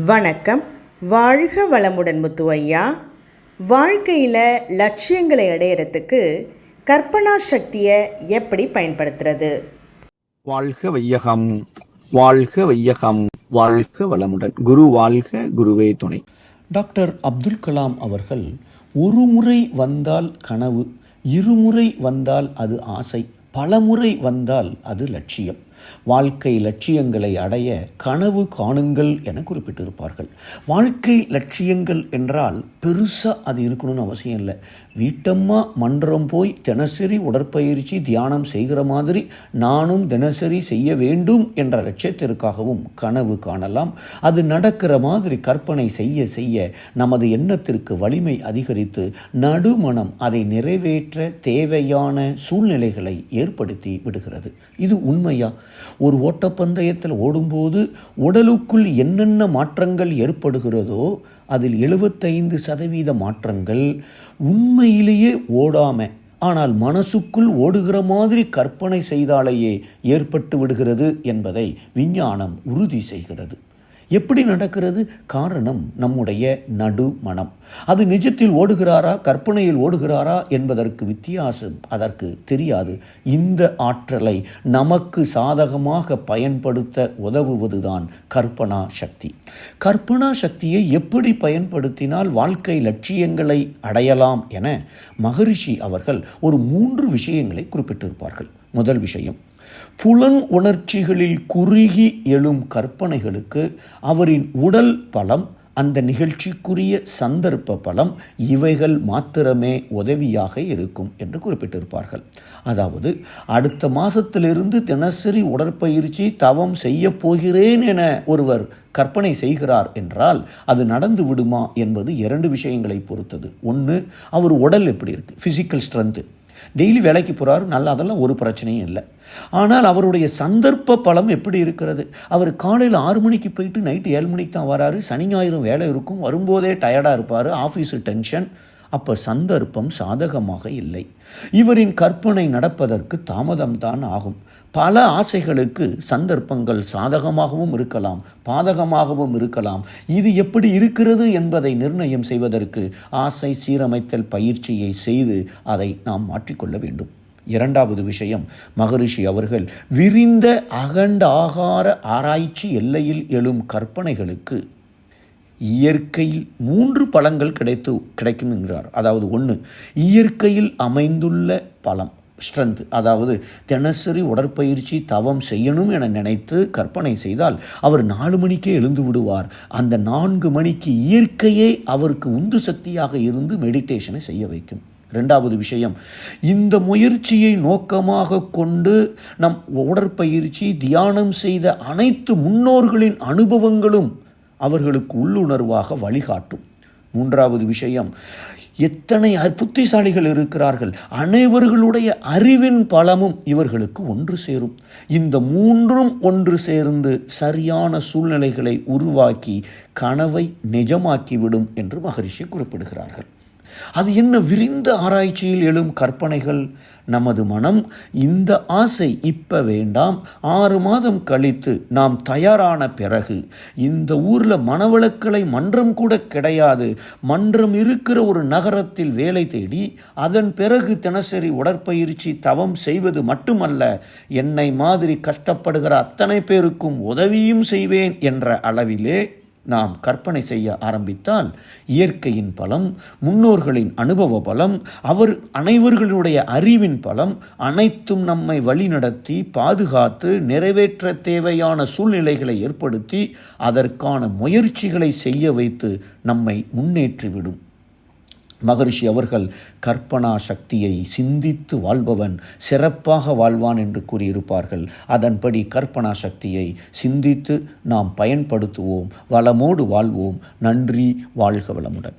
வணக்கம். வாழ்க வளமுடன் முத்து ஐயா வாழ்க்கையில் லட்சியங்களை அடையிறதுக்கு கற்பனா சக்தியை எப்படி பயன்படுத்துறது? வாழ்க வையகம். வாழ்க வையகம். வாழ்க வளமுடன். குரு வாழ்க குருவே துணை. டாக்டர் அப்துல் கலாம் அவர்கள் ஒரு முறை வந்தால் கனவு இருமுறை வந்தால் அது ஆசை பலமுறை வந்தால் அது லட்சியம். வாழ்க்கை லட்சியங்களை அடைய கனவு காணுங்கள் என குறிப்பிட்டிருப்பார்கள். வாழ்க்கை லட்சியங்கள் என்றால் பெருசாக அது இருக்கணும்னு அவசியம் இல்லை. வீட்டம்மா மன்றம் போய் தினசரி உடற்பயிற்சி தியானம் செய்கிற மாதிரி நானும் தினசரி செய்ய வேண்டும் என்ற லட்சியத்திற்காகவும் கனவு காணலாம். அது நடக்கிற மாதிரி கற்பனை செய்ய செய்ய நமது எண்ணத்திற்கு வலிமை அதிகரித்து நடுமணம் அதை நிறைவேற்ற தேவையான சூழ்நிலைகளை ஏற்படுத்தி விடுகிறது. இது உண்மையா? ஒரு ஓட்டப்பந்தயத்தில் ஓடும்போது உடலுக்குள் என்னென்ன மாற்றங்கள் ஏற்படுகிறதோ அதில் எழுபத்தைந்து சதவீத மாற்றங்கள் உண்மையிலேயே ஓடாம ஆனால் மனசுக்குள் ஓடுகிற மாதிரி கற்பனை செய்தாலேயே ஏற்பட்டு விடுகிறது என்பதை விஞ்ஞானம் உறுதி செய்கிறது. எப்படி நடக்கிறது? காரணம் நம்முடைய நடு மனம் அது நிஜத்தில் ஓடுகிறாரா? கற்பனையில் ஓடுகிறாரா? என்பதற்கு வித்தியாசம் அதற்கு தெரியாது. இந்த ஆற்றலை நமக்கு சாதகமாக பயன்படுத்த உதவுவதுதான் கற்பனா சக்தி. கற்பனா சக்தியை எப்படி பயன்படுத்தினால் வாழ்க்கை லட்சியங்களை அடையலாம் என மகரிஷி அவர்கள் ஒரு மூன்று விஷயங்களை குறிப்பிட்டிருப்பார்கள். முதல் விஷயம் புலன் உணர்ச்சிகளில் குறுகி எழும் கற்பனைகளுக்கு அவரின் உடல் பலம் அந்த நிகழ்ச்சிக்குரிய சந்தர்ப்ப பலம் இவைகள் மாத்திரமே உதவியாக இருக்கும் என்று குறிப்பிட்டிருப்பார்கள். அதாவது அடுத்த மாதத்திலிருந்து தினசரி உடற்பயிற்சி தவம் செய்ய போகிறேன் என ஒருவர் கற்பனை செய்கிறார் என்றால் அது நடந்து விடுமா என்பது இரண்டு விஷயங்களை பொறுத்தது. ஒன்று அவர் உடல் எப்படி இருக்குது ஃபிசிக்கல் ஸ்ட்ரென்த்து டெய்லி வேலைக்கு போகிறாரு நல்லா அதெல்லாம் ஒரு பிரச்சனையும் இல்லை. ஆனால் அவருடைய சந்தர்ப்ப பலம் எப்படி இருக்கிறது? அவர் காலையில் ஆறு மணிக்கு போயிட்டு நைட்டு ஏழு மணிக்கு தான் வராரு. சனி ஞாயிறும் வேலை இருக்கும். வரும்போதே டயர்டாக இருப்பார். ஆஃபீஸு டென்ஷன் அப்போ சந்தர்ப்பம் சாதகமாக இல்லை. இவரின் கற்பனை நடப்பதற்கு தாமதம்தான் ஆகும். பல ஆசைகளுக்கு சந்தர்ப்பங்கள் சாதகமாகவும் இருக்கலாம் பாதகமாகவும் இருக்கலாம். இது எப்படி இருக்கிறது என்பதை நிர்ணயம் செய்வதற்கு ஆசை சீரமைத்தல் பயிற்சியை செய்து அதை நாம் மாற்றிக்கொள்ள வேண்டும். இரண்டாவது விஷயம் மகரிஷி அவர்கள் விரிந்த அகண்ட ஆகார ஆராய்ச்சி எல்லையில் எழும் கற்பனைகளுக்கு இயற்கையில் மூன்று பழங்கள் கிடைத்து கிடைக்கும் என்கிறார். அதாவது ஒன்று இயற்கையில் அமைந்துள்ள பழம் ஸ்ட்ரென்த் அதாவது தினசரி உடற்பயிற்சி தவம் செய்யணும் என நினைத்து கற்பனை செய்தால் அவர் நாலு மணிக்கே எழுந்து விடுவார். அந்த நான்கு மணிக்கு இயற்கையே அவருக்கு உந்து சக்தியாக இருந்து மெடிடேஷனை செய்ய வைக்கும். ரெண்டாவது விஷயம் இந்த முயற்சியை நோக்கமாக கொண்டு நம் உடற்பயிற்சி தியானம் செய்த அனைத்து முன்னோர்களின் அனுபவங்களும் அவர்களுக்கு உள்ளுணர்வாக வழிகாட்டும். மூன்றாவது விஷயம் எத்தனை புத்திசாலிகள் இருக்கிறார்கள். அனைவர்களுடைய அறிவின் பலமும் இவர்களுக்கு ஒன்று சேரும். இந்த மூன்றும் ஒன்று சேர்ந்து சரியான சூழ்நிலைகளை உருவாக்கி கனவை நிஜமாக்கிவிடும் என்று மகரிஷி குறிப்பிடுகிறார்கள். அது என்ன விரிந்த ஆராய்ச்சியில் எழும் கற்பனைகள் நமது மனம்? இந்த ஆசை இப்ப வேண்டாம். ஆறு மாதம் கழித்து நாம் தயாரான பிறகு இந்த ஊரில் மனவளக்கலை மன்றம் கூட கிடையாது. மன்றம் இருக்கிற ஒரு நகரத்தில் வேலை தேடி அதன் பிறகு தினசரி உடற்பயிற்சி தவம் செய்வது மட்டுமல்ல என்னை மாதிரி கஷ்டப்படுகிற அத்தனை பேருக்கும் உதவியும் செய்வேன் என்ற அளவிலே நாம் கற்பனை செய்ய ஆரம்பித்தால் இயற்கையின் பலம் முன்னோர்களின் அனுபவ பலம் அவர் அனைவர்களுடைய அறிவின் பலம் அனைத்தும் நம்மை வழிநடத்தி பாதுகாத்து நிறைவேற்ற தேவையான சூழ்நிலைகளை ஏற்படுத்தி அதற்கான முயற்சிகளை செய்ய வைத்து நம்மை முன்னேற்றிவிடும். மகரிஷி அவர்கள் கற்பனா சக்தியை சிந்தித்து வாழ்பவன் சிறப்பாக வாழ்வான் என்று கூறியிருப்பார்கள். அதன்படி கற்பனா சக்தியை சிந்தித்து நாம் பயன்படுத்துவோம் வளமோடு வாழ்வோம். நன்றி வாழ்க வளமுடன்.